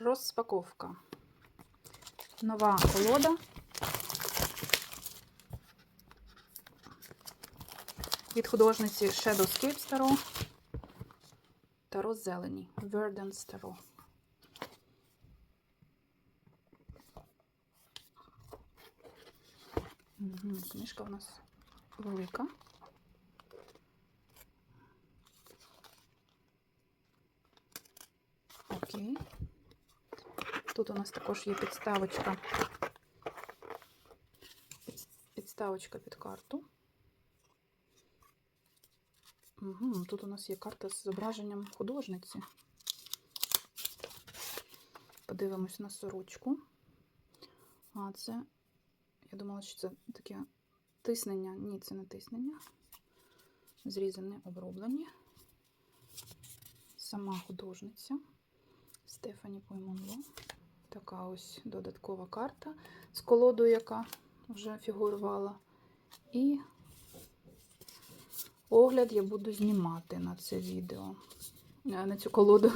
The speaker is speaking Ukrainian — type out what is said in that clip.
Розпаковка. Нова колода. Від художниці Shadowscape Таро. Таро зелені. Verdance Таро. Угу, книжка у нас велика. Окей. Тут у нас також є підставочка. Під- Підставочка під карту. Угу, тут у нас є карта з зображенням художниці. Подивимось на сорочку. А це, я думала, що це таке тиснення. Ні, це не тиснення. Зрізані, оброблені. Сама художниця. Стефані Поймонло. Така ось додаткова карта з колодою, яка вже фігурувала. І огляд я буду знімати на це відео, на цю колоду.